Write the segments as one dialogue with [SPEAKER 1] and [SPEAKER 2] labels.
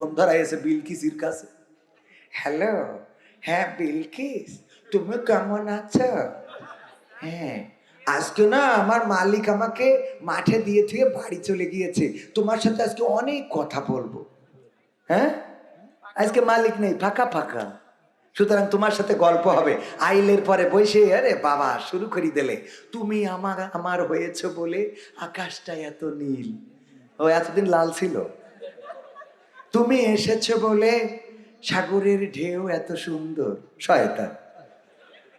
[SPEAKER 1] Phone এসে বিলকিসির কাছে hello হ্যাঁ বিলকিস তুমি কেমন আছো হ্যাঁ আজকে না আমার মালিক আমাকে মাঠে দিয়ে থেকে বাড়ি চলে গিয়েছে তোমার সাথে আজকে অনেক কথা বলব হ্যাঁ আজকে মালিক নেই ফাঁকা ফাঁকা সুতরাং তোমার সাথে গল্প হবে আইলের পরে বসে আরে বাবা শুরু করি দিলে তুমি আমার আমার হয়েছে বলে আকাশটা এত নীল ও এতদিন লাল ছিল তুমি এসেছ বলে সাগরের ঢেউ এত সুন্দর। শয়তান।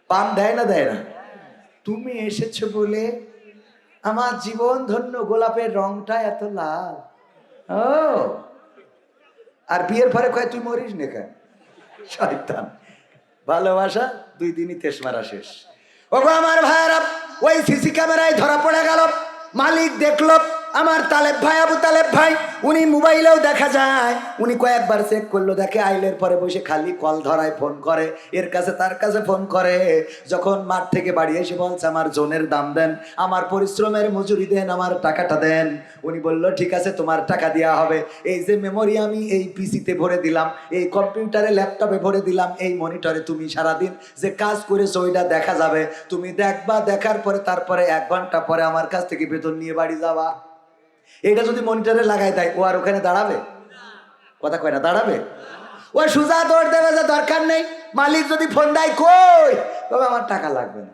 [SPEAKER 1] পান দেয় না দেয় না। তুমি এসেছ বলে আমার জীবন ধন্য, গোলাপের রংটা এত লাল। ও। আর বিয়ের পরে কয়, তুই মরিস না কেন? শয়তান। ভালোবাসা, দুই দিনই তেস মারা শেষ। ও গো আমার ভাইয়েরা, ওই সিসি ক্যামেরায় ধরা পড়ে গেল। মালিক দেখল। আমার তালেব ভাই, আবু তালেব ভাই, উনি মোবাইলেও দেখা যায়। উনি কয়েকবার চেক করল, দেখে আইলের পরে বসে খালি কল ধরায় ফোন করে, এর কাছে তার কাছে ফোন করে। যখন মাঠ থেকে বাড়ি এসে বলছে, আমার জোনের দাম দেন, আমার পরিশ্রমের মজুরি দেন, আমার টাকাটা দেন। উনি বলল, ঠিক আছে, তোমার টাকা দেওয়া হবে। এই যে মেমোরি আমি এই পিসিতে ভরে দিলাম, এই কম্পিউটারে ল্যাপটপে ভরে দিলাম, এই মনিটরে তুমি সারাদিন যে কাজ করেছ, ওইটা দেখা যাবে। তুমি দেখবা, দেখার পরে, তারপরে এক ঘণ্টা পরে আমার কাছ থেকে বেতন নিয়ে বাড়ি যাবা। এটা যদি মনিটরে লাগাই দেয়, ও আর ওখানে দাঁড়াবে? কথা কয় না, দাঁড়াবে? ও সুজা দৌড় দেবে যে দরকার নেই, মালিক যদি ফোন দেয়, কই? তবে আমার টাকা লাগবে না।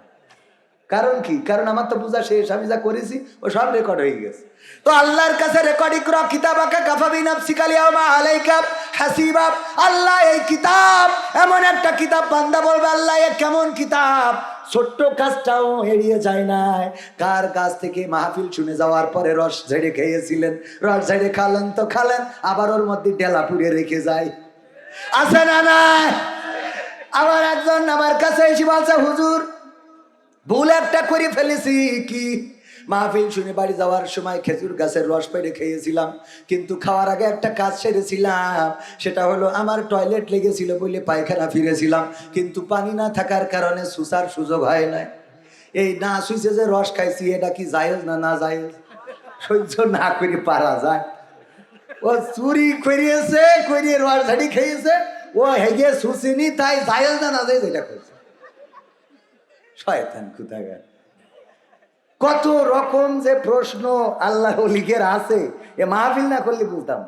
[SPEAKER 1] কারণ কি? কারণ আমার তো পূজা শেষ, আমি যা করেছি, ও সব রেকর্ড হয়ে গেছে। তো আল্লাহর কাছে রেকর্ডিং করা আঁকা কাফাবি নাফসিকালিয়া মা আলাইকা হাসিবা আল্লাহ এই কিতাব, এমন একটা কিতাব বান্দা বলবে, আল্লাহ এ কেমন কিতাব? ছোট্ট কাজটাও এড়িয়ে যায় না কার কাছ থেকে মাহফিল শুনে যাওয়ার পরে রস ঝেড়ে খেয়েছিলেন? রস ঝেড়ে খালেন তো খালেন, আবার ওর মধ্যে ডেলা পুড়ে রেখে যায়। আছে না না আবার একজন আমার কাছে এসে বলছে, হুজুর, ভুল একটা করে ফেলেছি, কি? মাহফিল শুনে বাড়ি যাওয়ার সময় খেজুর গাছের রস পেড়ে খেয়েছিলাম। কিন্তু খাওয়ার আগে একটা কাজ সেরেছিলাম। সেটা হলো আমার টয়লেট লেগেছিল বলে পায়খানা ফিরেছিলাম। কিন্তু পানি না থাকার কারণে সুসার সুযোগ হয় নাই। এই না সুইছে যে রস খাইছি, এটা কি জায়েজ না না জায়েজ? সহ্য না করে পারা যায়। ও চুরি করিয়েছে, করিয়ে রস ঝাড়ি খেয়েছে। ও হেগে সুসিনি তাই জায়েজ না না জায়েজ, এটা করছে। শয়তান কোথাকার? কত রকম যে প্রশ্ন আল্লাহ লিখের আছে এ মাহফিল না করলে বলতাম।